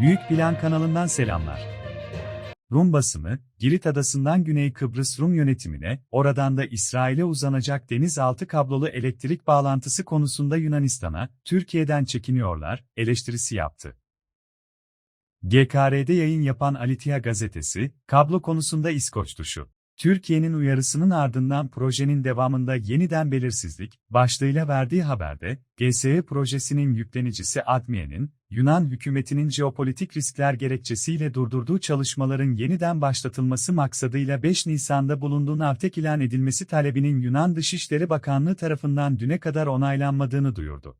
Büyük Plan kanalından selamlar. Rum basımı, Girit adasından Güney Kıbrıs Rum yönetimine, oradan da İsrail'e uzanacak denizaltı kablolu elektrik bağlantısı konusunda Yunanistan'a, Türkiye'den çekiniyorlar, eleştirisi yaptı. GKR'de yayın yapan Alitia gazetesi, kablo konusunda İskoç tuşu. Türkiye'nin uyarısının ardından projenin devamında yeniden belirsizlik, başlığıyla verdiği haberde, GSE projesinin yüklenicisi Admiye'nin, Yunan hükümetinin jeopolitik riskler gerekçesiyle durdurduğu çalışmaların yeniden başlatılması maksadıyla 5 Nisan'da bulunduğu Navtek ilan edilmesi talebinin Yunan Dışişleri Bakanlığı tarafından düne kadar onaylanmadığını duyurdu.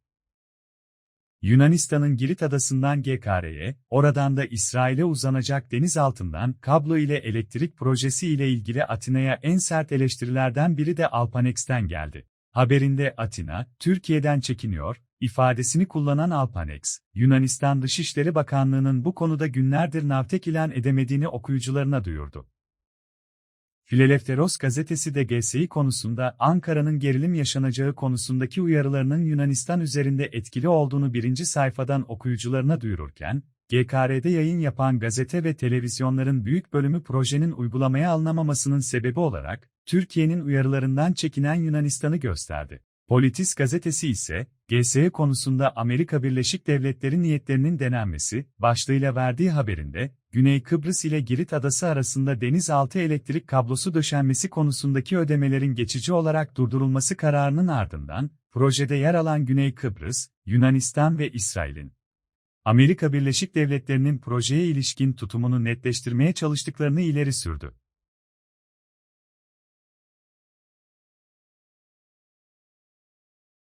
Yunanistan'ın Girit adasından GKR'ye, oradan da İsrail'e uzanacak deniz altından kablo ile elektrik projesi ile ilgili Atina'ya en sert eleştirilerden biri de Alpanex'ten geldi. Haberinde Atina, Türkiye'den çekiniyor, ifadesini kullanan Alpanex, Yunanistan Dışişleri Bakanlığı'nın bu konuda günlerdir navtek ilan edemediğini okuyucularına duyurdu. Filelefteros gazetesi de GSİ konusunda Ankara'nın gerilim yaşanacağı konusundaki uyarılarının Yunanistan üzerinde etkili olduğunu birinci sayfadan okuyucularına duyururken, GKR'de yayın yapan gazete ve televizyonların büyük bölümü projenin uygulamaya alınamamasının sebebi olarak, Türkiye'nin uyarılarından çekinen Yunanistan'ı gösterdi. Politis gazetesi ise, GSE konusunda Amerika Birleşik Devletleri niyetlerinin denenmesi, başlığıyla verdiği haberinde, Güney Kıbrıs ile Girit Adası arasında denizaltı elektrik kablosu döşenmesi konusundaki ödemelerin geçici olarak durdurulması kararının ardından, projede yer alan Güney Kıbrıs, Yunanistan ve İsrail'in, Amerika Birleşik Devletleri'nin projeye ilişkin tutumunu netleştirmeye çalıştıklarını ileri sürdü.